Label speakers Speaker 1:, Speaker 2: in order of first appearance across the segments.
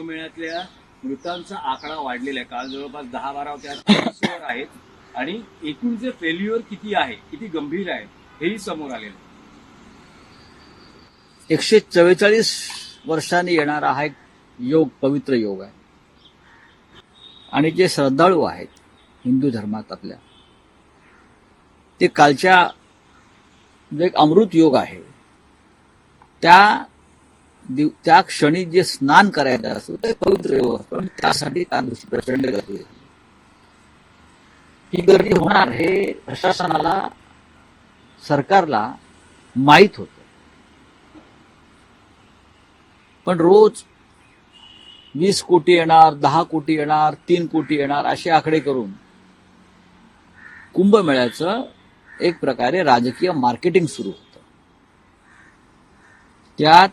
Speaker 1: कुंभमेळ्यातल्या मृतांचा आकडा वाढलेला आहे. काल जवळपास दहा बारा त्या आहेत. आणि एकूण जे फेल्युअर किती आहे किती गंभीर आहे हेही समोर आलेलं आहे.
Speaker 2: एकशे चव्वेचाळीस वर्षांनी येणारा हा एक योग पवित्र योग आहे. आणि जे श्रद्धाळू आहेत हिंदू धर्मात आपल्या ते कालच्या जो एक अमृत योग आहे त्या दिव- त्या क्षणी जे स्नान करायचं असतं ते पवित्र योग असतो आणि त्यासाठी त्या प्रचंड गर्दी ही गर्दी होणार हे प्रशासनाला सरकारला माहीत होतं. पण रोज वीस कोटी येणार दहा कोटी येणार तीन कोटी येणार असे आकडे करून कुंभमेळ्याचं एक प्रकारे राजकीय मार्केटिंग सुरू होतं. त्यात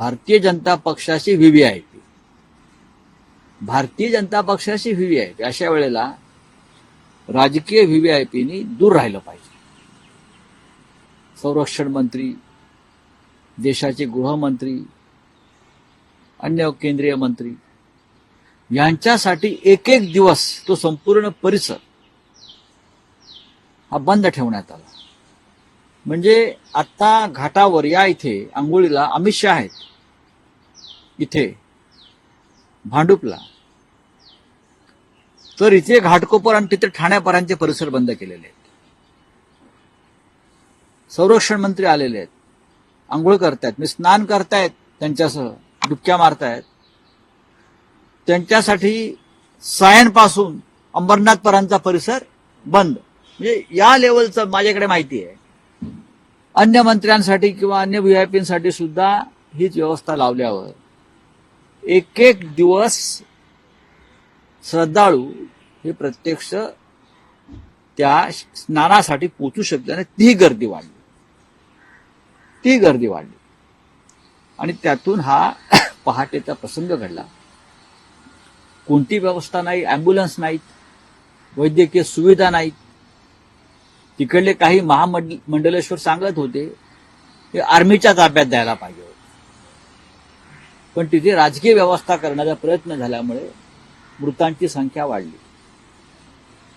Speaker 2: भारतीय जनता पक्षाची व्हीव्हीआयपी भारतीय जनता पक्षाची व्हीव्हीआयपी अशा वेळेला राजकीय व्हीव्हीआयपीनी दूर राहिलं पाहिजे. संरक्षण मंत्री देशाचे गृहमंत्री अन्य केंद्रीय मंत्री यांच्यासाठी एक एक दिवस तो संपूर्ण परिसर हा बंद ठेवण्यात आला. म्हणजे आता घाटावर या इथे आंघोळीला अमित शहा आहेत. इथे भांडुपला. तर इथे घाटकोपर आणि तिथे ठाण्यापर्यंतचे परिसर बंद केलेले आहेत. संरक्षण मंत्री आलेले आहेत. आंघोळ करतायत. मी स्नान करतायत त्यांच्यासह. डुबक्या मारतायत. त्यांच्यासाठी सायनपासून अंबरनाथपर्यंतचा परिसर बंद. म्हणजे या लेवलचं माझ्याकडे माहिती आहे. अन्य मंत्र्यांसाठी किंवा अन्य व्हीआयपींसाठी सुद्धा हीच व्यवस्था लावल्यावर एक एक दिवस श्रद्धाळू हे प्रत्यक्ष त्या स्नानासाठी पोचू शकते आणि ती गर्दी वाढली. ती गर्दी वाढली. आणि त्यातून हा पहाटेचा प्रसंग घडला. कोणती व्यवस्था नाही अँब्युलन्स नाहीत वैद्यकीय सुविधा नाहीत. तिकडले काही महामंडलेश्वर सांगत होते ते आर्मीच्या ताब्यात द्यायला पाहिजे होते. पण तिथे राजकीय व्यवस्था करण्याचा प्रयत्न झाल्यामुळे मृतांची संख्या वाढली.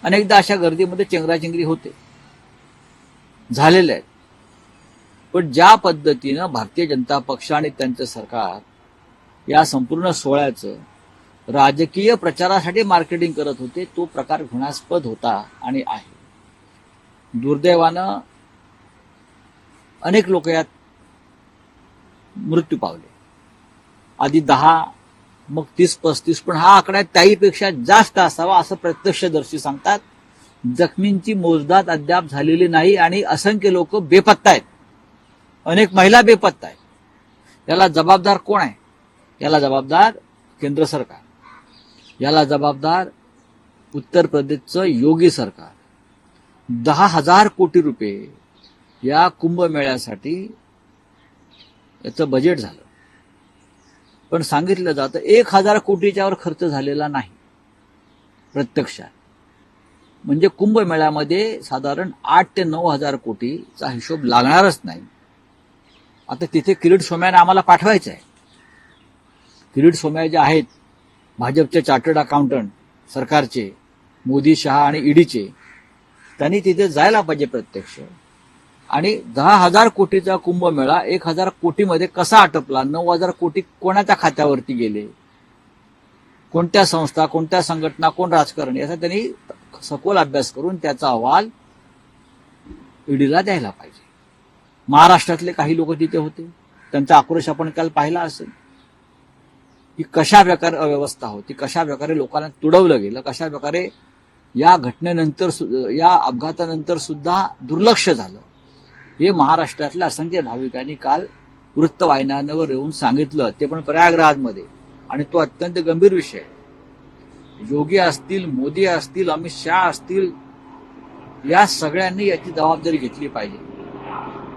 Speaker 2: अनेकदा अशा गर्दीमध्ये चेंगराचेंगरी होते. झालेल्या आहेत. पण ज्या पद्धतीनं भारतीय जनता पक्ष आणि त्यांचं सरकार या संपूर्ण सोहळ्याचं राजकीय प्रचारासाठी मार्केटिंग करत होते तो प्रकार घृणास्पद होता आणि आहे. दुर्दैवानं अनेक लोक यात मृत्यू पावले. आधी दहा मग तीस पस्तीस पण हा आकडा त्याहीपेक्षा जास्त असावा असं प्रत्यक्षदर्शी सांगतात. जखमींची मोजदाद अद्याप झालेली नाही आणि असंख्य लोक बेपत्ता आहेत. अनेक महिला बेपत्ता आहेत. याला जबाबदार कोण आहे? याला जबाबदार केंद्र सरकार. याला जबाबदार उत्तर प्रदेशचं योगी सरकार. दहा हजार कोटी रुपये या कुंभमेळ्यासाठी याचं बजेट झालं. पण सांगितलं जातं एक हजार कोटीच्यावर खर्च झालेला नाही. प्रत्यक्षात. म्हणजे कुंभमेळ्यामध्ये साधारण आठ ते नऊ हजार कोटीचा हिशोब लागणारच नाही. आता तिथे किरीट सोम्याने आम्हाला पाठवायचं आहे. किरीट सोम्या जे आहेत भाजपचे चार्टर्ड अकाउंटंट सरकारचे मोदी शहा आणि ईडीचे त्यांनी तिथे जायला पाहिजे प्रत्यक्ष. आणि दहा हजार कोटीचा कुंभमेळा एक हजार कोटीमध्ये कसा आटपला? नऊ हजार कोटी कोणाच्या खात्यावरती गेले? कोणत्या संस्था कोणत्या संघटना कोण राजकारण? याचा त्यांनी सखोल अभ्यास करून त्याचा अहवाल ईडीला द्यायला पाहिजे. महाराष्ट्रातले काही लोक तिथे होते. त्यांचा आक्रोश आपण काल पाहिला असेल. की कशा प्रकारे अव्यवस्था होती? कशा प्रकारे लोकांना तुडवलं गेलं? कशा प्रकारे या घटनेनंतर सु- या अपघातानंतर सुद्धा दुर्लक्ष झालं? हे महाराष्ट्रातल्या असंख्य भाविकांनी काल वृत्तवाहिन्यांवर येऊन सांगितलं. ते पण प्रयागराजमध्ये. आणि तो अत्यंत गंभीर विषय. योगी असतील मोदी असतील अमित शहा असतील या सगळ्यांनी याची जबाबदारी घेतली पाहिजे.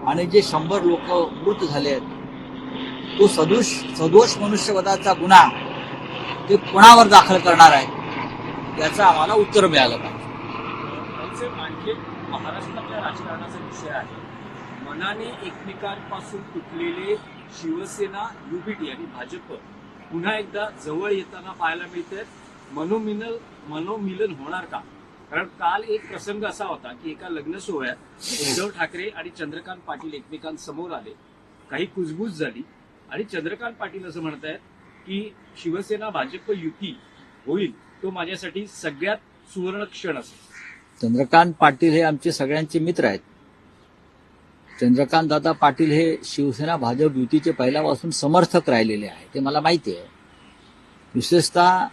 Speaker 2: आणि जे शंभर लोक मृत झाले आहेत तो सदोष सदोष मनुष्यवधाचा गुन्हा ते कोणावर दाखल करणार आहे याचं आम्हाला उत्तर मिळालं पाहिजे.
Speaker 1: महाराष्ट्रातल्या राजकारणाचा विषय आहे. मनाने एकमेकांपासून तुटलेले शिवसेना युबीटी आणि भाजप पुन्हा एकदा जवळ येताना पाहायला मिळते मनोमिनल मनोमिलन होणार का? कारण काल एक प्रसंग असा होता की एका लग्न सोहळ्यात उद्धव ठाकरे आणि चंद्रकांत पाटील एकमेकांसमोर आले. काही कुजबूज झाली. आणि चंद्रकांत पाटील असं म्हणत आहेत की शिवसेना भाजप युती होईल तो माझ्यासाठी सगळ्यात सुवर्ण क्षण असेल.
Speaker 2: चंद्रकांत पाटील हे आमचे सगळ्यांचे मित्र आहेत. चंद्रकांत दादा पाटील हे शिवसेना भाजप युतीचे पहिल्यापासून समर्थक राहिलेले आहे. ते मला माहिती आहे. विशेषतः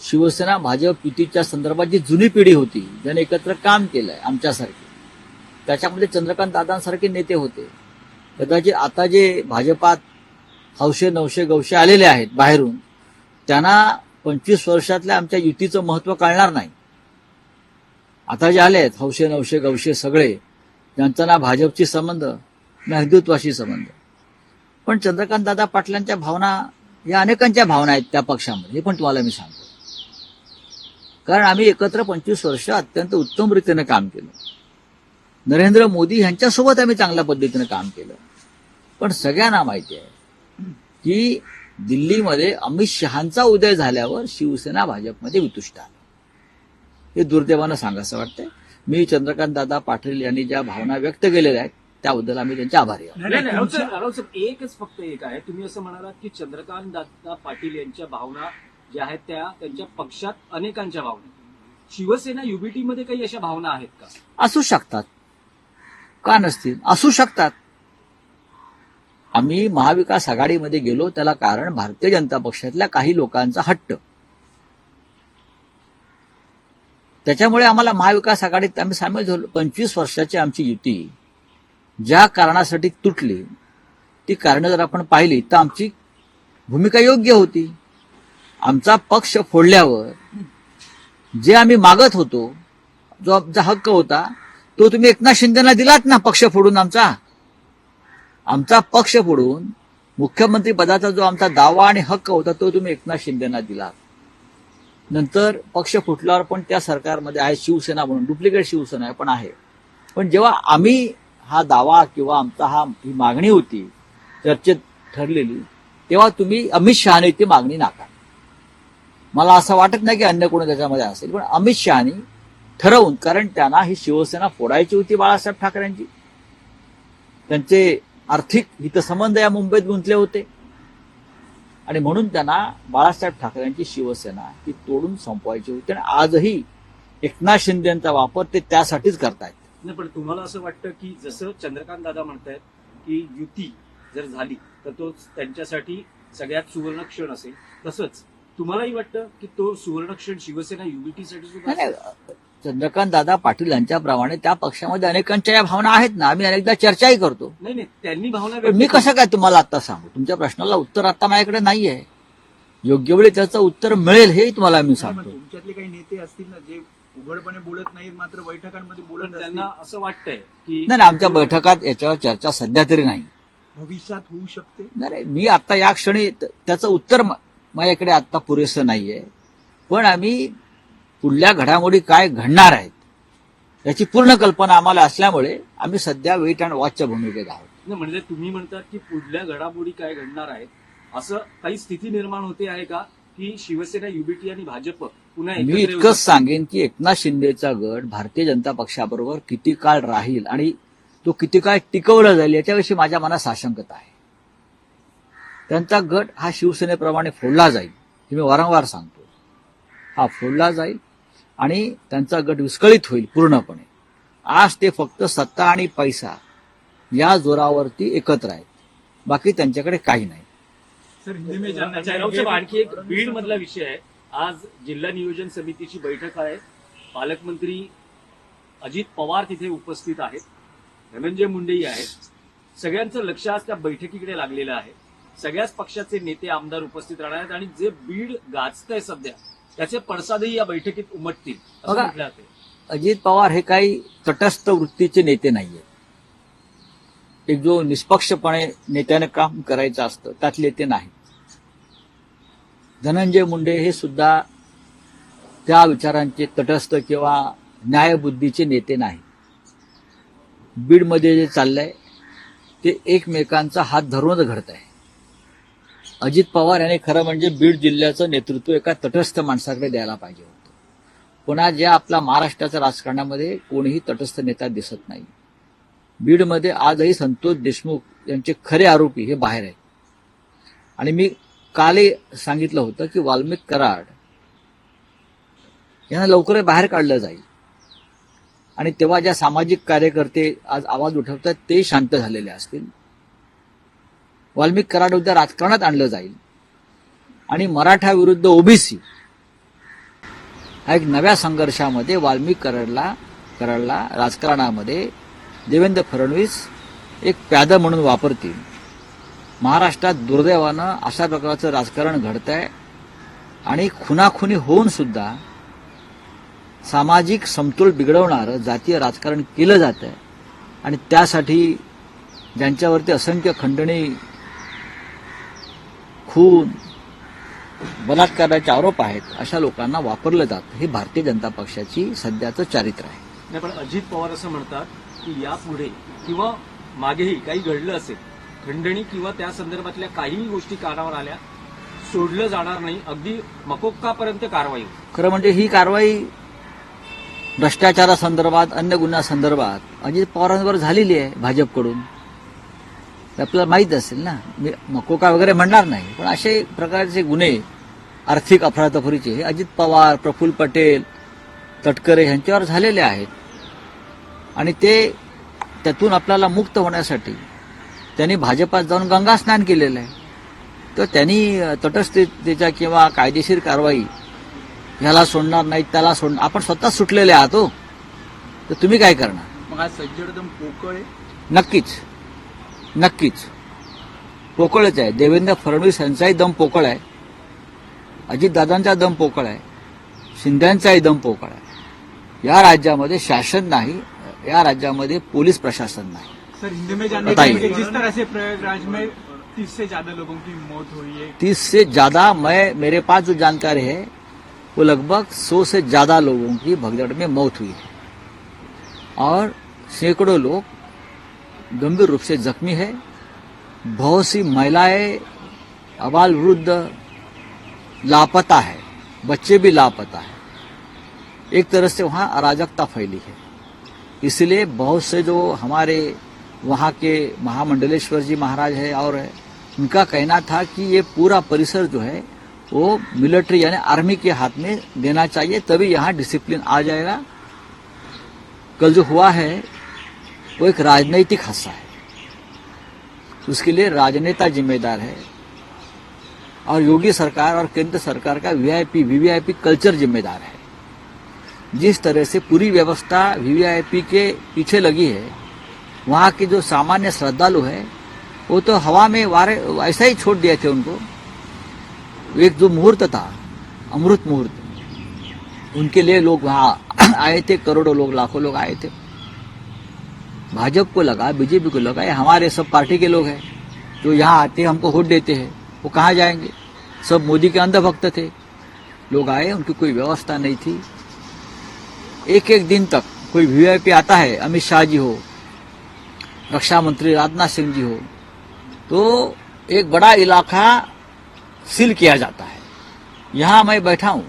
Speaker 2: शिवसेना भाजप युतीच्या संदर्भात जी जुनी पिढी होती ज्याने एकत्र काम केलंय आमच्यासारखे. त्याच्यामध्ये चंद्रकांत दादांसारखे नेते होते. कदाचित आता जे भाजपात हौशे नवशे गवशे आलेले आहेत बाहेरून त्यांना पंचवीस वर्षातल्या आमच्या युतीचं महत्त्व कळणार नाही. आता जे आले आहेत हौशे नवशे गवशे सगळे ज्यांचा ना भाजपशी संबंध ना हिंदुत्वाशी संबंध. पण चंद्रकांत दादा पाटलांच्या भावना या अनेकांच्या भावना आहेत त्या पक्षामध्ये हे पण तुम्हाला मी सांगतो. कारण आम्ही एकत्र पंचवीस वर्ष अत्यंत उत्तम रीतीने काम केलं. नरेंद्र मोदी यांच्यासोबत आम्ही चांगल्या पद्धतीने काम केलं. पण सगळ्यांना माहिती आहे की दिल्लीमध्ये अमित शहांचा उदय झाल्यावर शिवसेना भाजपमध्ये वितुष्ट आली. हे दुर्दैवानं सांगायचं वाटतंय. मी चंद्रकांत दादा पाटील यांनी ज्या भावना व्यक्त केलेल्या आहेत त्याबद्दल आम्ही त्यांचे आभारी आहोत.
Speaker 1: एकच फक्त एक आहे. तुम्ही असं म्हणालात की चंद्रकांत दादा पाटील यांच्या भावना ज्या आहेत त्या त्यांच्या पक्षात अनेकांच्या भावना शिवसेना युबीटी मध्ये काही अशा भावना आहेत का?
Speaker 2: असू शकतात. का नसतील? असू शकतात. आम्ही महाविकास आघाडीमध्ये गेलो त्याला कारण भारतीय जनता पक्षातल्या काही लोकांचा हट्ट. त्याच्यामुळे आम्हाला महाविकास आघाडीत आम्ही सामील झालो. पंचवीस वर्षाची आमची युती ज्या कारणासाठी तुटली ती कारणं जर आपण पाहिली तर आमची भूमिका योग्य होती. आमचा पक्ष फोडल्यावर जे आम्ही मागत होतो जो आमचा हक्क होता तो तुम्ही एकनाथ शिंदेना दिलात ना पक्ष फोडून आमचा? आमचा पक्ष फोडून मुख्यमंत्री पदाचा जो आमचा दावा आणि हक्क होता तो तुम्ही एकनाथ शिंदेना दिलात. नंतर पक्ष फुटल्यावर पण त्या सरकारमध्ये आहे शिवसेना म्हणून डुप्लिकेट शिवसेना पण आहे. पण जेव्हा आम्ही हा दावा किंवा आमचा हा ही मागणी होती चर्चेत ठरलेली तेव्हा तुम्ही अमित शहाने ती मागणी नाकार मला असं वाटत नाही की अन्य कोणी त्याच्यामध्ये असेल पण अमित शहानी ठरवून कारण त्यांना ही शिवसेना फोडायची होती बाळासाहेब ठाकरेंची. त्यांचे आर्थिक हितसंबंध या मुंबईत गुंतले होते. आणि म्हणून त्यांना बाळासाहेब ठाकरेंची शिवसेना ही तोडून संपवायची होती आणि आजही एकनाथ शिंदेचा वापर ते त्यासाठीच करतायत.
Speaker 1: नाही पण तुम्हाला असं वाटतं की जसं चंद्रकांत दादा म्हणतायत की युती जर झाली तर तो त्यांच्यासाठी सगळ्यात सुवर्ण क्षण असेल. तसंच तुम्हालाही वाटतं की तो सुवर्ण क्षण शिवसेना युबीटी साठी सुद्धा
Speaker 2: चंद्रकांत दादा पाटील यांच्याप्रमाणे त्या पक्षामध्ये अनेकांच्या या भावना आहेत ना. आम्ही अनेकदा चर्चाही करतो.
Speaker 1: नाही नाही त्यांनी भावना
Speaker 2: मी कसं काय तुम्हाला आता सांगू? तुमच्या प्रश्नाला उत्तर आता माझ्याकडे नाहीये. योग्य वेळी त्याचं उत्तर मिळेल हेही तुम्हाला मी
Speaker 3: नाही,
Speaker 2: सांगतो.
Speaker 3: तुमच्यातले काही नेते असतील ना जे उघडपणे बोलत नाहीत मात्र बैठकांमध्ये. बोलत
Speaker 1: त्यांना असं वाटतंय की
Speaker 2: नाही नाही, आमच्या बैठकात याच्यावर चर्चा सध्या तरी नाही.
Speaker 3: भविष्यात होऊ शकते?
Speaker 2: नाही नाही, मी आता या क्षणी त्याचं उत्तर म- माझ्याकडे आता पुरेसं नाहीये. पण आम्ही पुढल्या घडामोडी काय घडणार आहेत याची पूर्ण कल्पना आम्हाला असल्यामुळे आम्ही सध्या वेट अँड वॉचच्या भूमिकेत आहोत
Speaker 1: म्हणजे तुम्ही म्हणतात की पुढल्या घडामोडी काय घडणार आहेत असं काही स्थिती निर्माण होते आहे का की शिवसेना युबीटी आणि भाजप पुन्हा
Speaker 2: मी इतकंच? सांगेन की एकनाथ शिंदेचा गट भारतीय जनता पक्षाबरोबर किती काळ राहील आणि तो किती काळ टिकवला जाईल याच्याविषयी माझ्या मनात साशंकता आहे त्यांचा गट हा शिवसेनेप्रमाणे फोडला जाईल हे मी वारंवार सांगतो हा फोडला जाईल आणि त्यांचा गट विस्कळीत होईल पूर्णपणे. आज ते फक्त सत्ता आणि पैसा या जोरावरती एकत्र आहेत. बाकी त्यांच्याकडे काही नाही.
Speaker 1: आणखी एक बीड मधला विषय आहे. आज जिल्हा नियोजन समितीची बैठक आहे. पालकमंत्री अजित पवार तिथे उपस्थित आहेत. धनंजय मुंडेही आहेत. सगळ्यांचं लक्ष आज त्या बैठकीकडे लागलेलं आहे. सगळ्याच पक्षाचे नेते आमदार उपस्थित राहणार आहेत आणि जे बीड गाजतंय सध्या त्याचे पडसादही या बैठकीत उमटतील असं
Speaker 2: बघा.
Speaker 1: म्हटलं जाते
Speaker 2: अजित पवार हे काही तटस्थ वृत्तीचे नेते नाहीये. एक जो निष्पक्षपणे नेत्याने काम करायचं असतं त्यातले ते नाही धनंजय मुंडे हे सुद्धा त्या विचारांचे तटस्थ किंवा न्यायबुद्धीचे नेते नाही बीडमध्ये जे चाललंय ते एकमेकांचा हात धरूनच घडत आहे अजित पवार यांनी खरं म्हणजे बीड जिल्ह्याचं नेतृत्व एका तटस्थ माणसाकडे द्यायला पाहिजे होतं. पुन्हा ज्या आपल्या महाराष्ट्राच्या राजकारणामध्ये कोणीही तटस्थ नेता दिसत नाही. बीडमध्ये आजही संतोष देशमुख यांचे खरे आरोपी हे बाहेर आहेत. आणि मी कालही सांगितलं होतं की वाल्मिक कराड यांना लवकर बाहेर काढलं जाईल. आणि तेव्हा ज्या सामाजिक कार्यकर्ते आज आवाज उठवतात ते शांत झालेले असतील. वाल्मिक कराड उद्या राजकारणात आणलं जाईल. आणि मराठा विरुद्ध ओबीसी हा एक नव्या संघर्षामध्ये वाल्मिक कराडला कराडला राजकारणामध्ये देवेंद्र फडणवीस एक प्याद म्हणून वापरतील. महाराष्ट्रात दुर्दैवानं अशा प्रकारचं राजकारण घडत आहे आणि खुनाखुनी होऊन सुद्धा सामाजिक समतोल बिघडवणारं जातीय राजकारण केलं जात आहे आणि त्यासाठी ज्यांच्यावरती असंख्य खंडणी खून बलात्काराचे आरोप आहेत अशा लोकांना वापरलं जातं. हे भारतीय जनता पक्षाची सध्याचं चारित्र्य आहे.
Speaker 1: नाही पण अजित पवार असं म्हणतात की यापुढे किंवा मागेही काही घडलं असेल खंडणी किंवा त्या संदर्भातल्या काहीही गोष्टी कानावर आल्या सोडलं जाणार नाही अगदी मकोक्कापर्यंत कारवाई.
Speaker 2: खरं म्हणजे ही कारवाई भ्रष्टाचारासंदर्भात अन्य गुन्ह्यासंदर्भात अजित पवारांवर झालेली आहे भाजपकडून. आपल्याला माहीत असेल ना. मी मकोका वगैरे म्हणणार नाही. पण असे प्रकारचे गुन्हे आर्थिक अफरातफरीचे हे अजित पवार प्रफुल्ल पटेल तटकरे यांच्यावर झालेले आहेत. आणि ते त्यातून आपल्याला मुक्त होण्यासाठी त्यांनी भाजपात जाऊन गंगा स्नान केलेलं आहे. तर त्यांनी तटस्थतेच्या किंवा कायदेशीर कारवाई ह्याला सोडणार नाही त्याला सोडणार आपण स्वतः सुटलेले आहात हो. तर तुम्ही काय करणार?
Speaker 3: मग आज सज्जडदम पोकळ
Speaker 2: नक्कीच. नक्कीच. पोकळच आहे. देवेंद्र फडणवीस यांचाही दम पोकळ आहे. अजितदादांचा दम पोकळ आहे. शिंद्यांचाही दम पोकळ आहे. या राज्यामध्ये शासन नाही या राज्यामध्ये पोलीस प्रशासन नाही.
Speaker 4: सर हिंदी में जानने
Speaker 2: बताइए।
Speaker 4: के लिए जिस तरह से प्रयागराज में तीस से ज्यादा लोगों की मौत हुई है।
Speaker 2: तीस से ज्यादा मैं मेरे पास जो जानकारी है वो लगभग सौ से ज्यादा लोगों की भगदड़ में मौत हुई है। और सैकड़ों लोग गंभीर रूप से जख्मी है। बहुत सी महिलाएँ अबाल वृद्ध लापता है। बच्चे भी लापता है। एक तरह से वहाँ अराजकता फैली है। इसलिए बहुत से जो हमारे वहाँ के महामंडलेश्वर जी महाराज है और है उनका कहना था कि ये पूरा परिसर जो है, वो मिलिट्री यानी आर्मी के हाथ में देना चाहिए, तभी यहाँ डिसिप्लिन आ जाएगा। कल जो हुआ है वो एक राजनैतिक हादसा है। उसके लिए राजनेता जिम्मेदार है और योगी सरकार और केंद्र सरकार का वीआईपी वीवीआईपी कल्चर जिम्मेदार है। जिस तरह से पूरी व्यवस्था वीवीआईपी के पीछे लगी है, वहाँ के जो सामान्य श्रद्धालु है, वो तो हवा में वारे, ऐसा ही छोड़ दिए थे उनको। एक जो मुहूर्त था, अमृत मुहूर्त, उनके लिए लोग वहाँ आए थे, करोड़ों लोग, लाखों लोग आए थे। भाजपा को लगा, बीजेपी को लगा, ये हमारे सब पार्टी के लोग हैं, जो यहाँ आते हैं, हमको वोट देते हैं, वो कहाँ जाएँगे? सब मोदी के अंधभक्त थे। लोग आए, उनकी कोई व्यवस्था नहीं थी। एक एक दिन तक कोई वीआईपी आता है, अमित शाह जी हो, रक्षा मंत्री राजनाथ सिंह जी हो तो एक बड़ा इलाका सील किया जाता है। यहाँ मैं बैठा हूँ,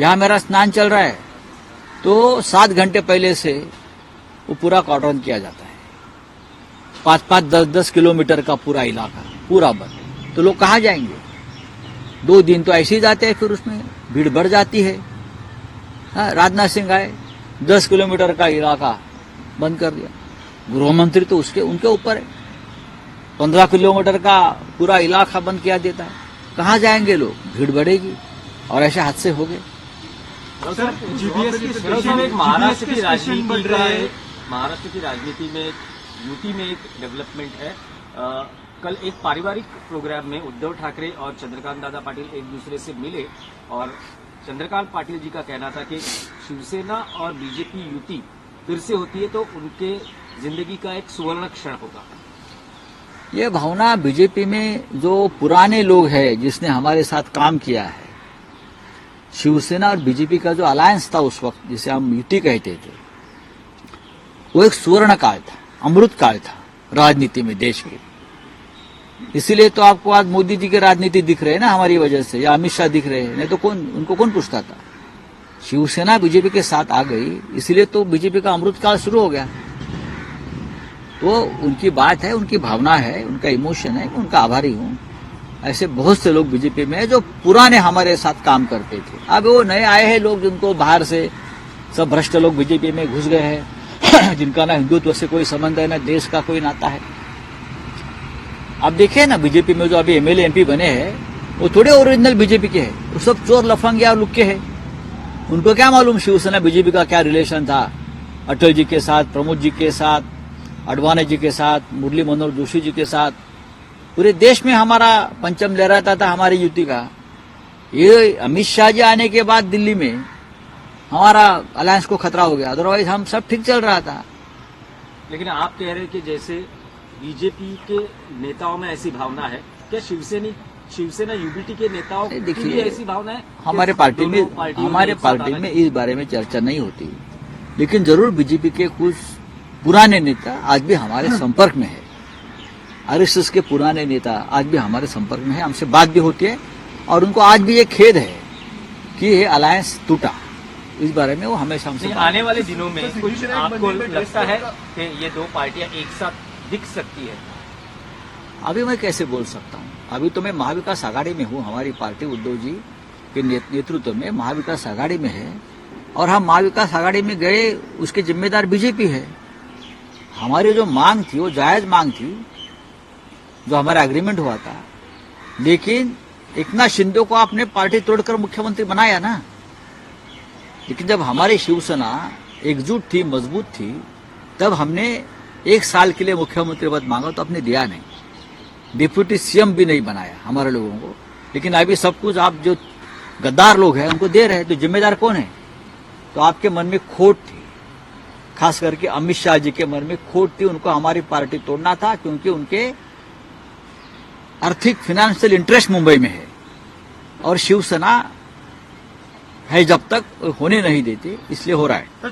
Speaker 2: यहाँ मेरा स्नान चल रहा है। तो सात घंटे पहले से वो पूरा कॉर्डन किया जाता है। पाँच पाँच दस दस किलोमीटर का पूरा इलाका पूरा बंद तो लोग कहाँ जाएँगे? दो दिन तो ऐसे ही जाते हैं फिर उसमें भीड़ बढ़ जाती है। हाँ, राजनाथ सिंह आए दस किलोमीटर का इलाका बंद कर दिया। गृह मंत्री तो उसके उनके ऊपर है। पंद्रह किलोमीटर का पूरा इलाका बंद किया देता है। कहाँ जाएँगे लोग? भीड़ बढ़ेगी और ऐसे हादसे हो गए।
Speaker 4: सर जीबीएस की
Speaker 1: एक महाराष्ट्र की राजनीति
Speaker 4: हैं।
Speaker 1: महाराष्ट्र की राजनीति में यूपी में एक डेवलपमेंट है। अ, कल एक पारिवारिक प्रोग्राम में उद्धव ठाकरे और चंद्रकांत दादा पाटिल एक दूसरे से मिले और चंद्रकांत पाटिल जी का कहना था कि शिवसेना और बीजेपी युति फिर से होती है तो उनके ज़िंदगी का एक सुवर्ण क्षण होगा।
Speaker 2: ये भावना बीजेपी में जो पुराने लोग हैं जिसने हमारे साथ काम किया है शिवसेना और बीजेपी का जो अलायंस था उस वक्त जिसे हम युति कहते थे वो एक सुवर्ण काल था, अमृत काल था राजनीति में, देश के इसीलिए तो आपको आज मोदी जी की राजनीति दिख रहे हैं ना हमारी वजह से, या अमित शाह दिख रहे हैं, नहीं तो कौन, उनको कौन पूछता था? शिवसेना बीजेपी के साथ आ गई, इसलिए तो बीजेपी का अमृत काल शुरू हो गया। तो उनकी बात है, उनकी भावना है, उनका इमोशन है, उनका आभारी हूँ। ऐसे बहुत से लोग बीजेपी में है जो पुराने हमारे साथ काम करते थे। अब वो नए आए हैं लोग जिनको बाहर से सब भ्रष्ट लोग बीजेपी में घुस गए हैं। जिनका ना हिंदुत्व से कोई संबंध है, ना देश का कोई नाता है। आप देखिए ना, बीजेपी में जो अभी एमएलए एमपी बने हैं, वो थोड़े ओरिजिनल बीजेपी के हैं। वो सब चोर, लफंगे और लुक्के हैं। उनको क्या मालूम शिवसेना बीजेपी का क्या रिलेशन था? अटल जी के साथ, प्रमोद जी के साथ अडवाणी जी के साथ, मुरली मनोहर जोशी जी के साथ। पूरे देश में हमारा पंचम लहराता था, हमारी युति का। ये अमित शाह जी आने के बाद दिल्ली में हमारा अलायंस को खतरा हो गया। अदरवाइज़ हम सब ठीक चल रहा था।
Speaker 1: लेकिन आप कह रहे हैं कि जैसे बीजेपी के नेताओं में ऐसी भावना है क्या शिवसेना शिवसेना यूबीटी के नेताओं
Speaker 2: देखिए,
Speaker 1: ऐसी भावना है
Speaker 2: हमारे पार्टी में हमारे पार्टी में इस बारे में चर्चा नहीं होती। लेकिन ज़रूर बीजेपी के कुछ पुराने नेता आज भी हमारे संपर्क में है। आरएसएस के पुराने नेता आज भी हमारे संपर्क में है। हमसे बात भी होती है और उनको आज भी ये खेद है कि ये अलायंस टूटा। इस बारे में वो हमेशा हमसे
Speaker 1: आने वाले दिनों में
Speaker 4: तो
Speaker 1: कुछ आपको लगता है कि ये दो पार्टियाँ एक साथ दिख सकती है?
Speaker 2: अभी मैं कैसे बोल सकता हूँ? अभी तो मैं महाविकास आघाड़ी में हूँ हमारी पार्टी उद्धव जी के नेतृत्व में महाविकास आघाड़ी में है। और हम महाविकास आघाड़ी में गए उसके जिम्मेदार बीजेपी है। हमारी जो मांग थी वो जायज़ मांग थी जो हमारा एग्रीमेंट हुआ था। लेकिन इतना शिंदे को आपने पार्टी तोड़कर मुख्यमंत्री बनाया ना लेकिन जब हमारी शिवसेना एकजुट थी, मज़बूत थी, तब हमने एक साल के लिए मुख्यमंत्री पद मांगा तो आपने दिया नहीं। डिप्यूटी सीएम भी नहीं बनाया हमारे लोगों को। लेकिन अभी सब कुछ आप जो गद्दार लोग हैं, उनको दे रहे हैं तो जिम्मेदार कौन है? तो आपके मन में खोट थी। खास करके अमित शाह जी के मन में खोट थी, उनको हमारी पार्टी तोड़ना था, क्योंकि उनके आर्थिक फाइनेंशियल इंटरेस्ट मुंबई में है। और शिवसेना है जब तक होने नहीं देते इसलिए हो रहा है।